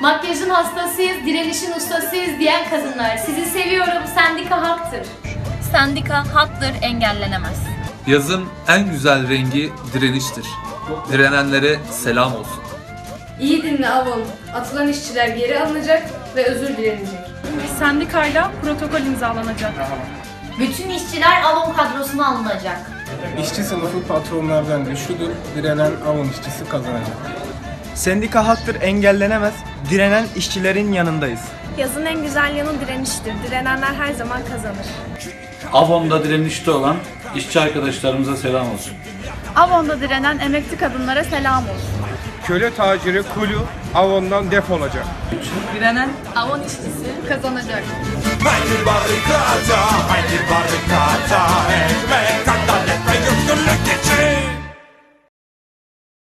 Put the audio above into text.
Makyajın hastasıyız, direnişin ustasıyız diyen kadınlar. Sizi seviyorum, sendika haktır. Sendika haktır, engellenemez. Yazın en güzel rengi direniştir. Direnenlere selam olsun. İyi dinle Avon. Atılan işçiler geri alınacak ve özür dilenecek. Sendikayla protokol imzalanacak. Bütün işçiler Avon kadrosuna alınacak. İşçi sınıfı patronlardan güçlüdür, direnen avun işçisi kazanacak. Sendika haktır engellenemez. Direnen işçilerin yanındayız. Yazın en güzel yanı direniştir. Direnenler her zaman kazanır. Avon'da direnişte olan işçi arkadaşlarımıza selam olsun. Avon'da direnen emekli kadınlara selam olsun. Köle taciri Kulu Avon'dan defolacak. Avon işçisi kazanacak. Haydi barrikata, haydi barrikata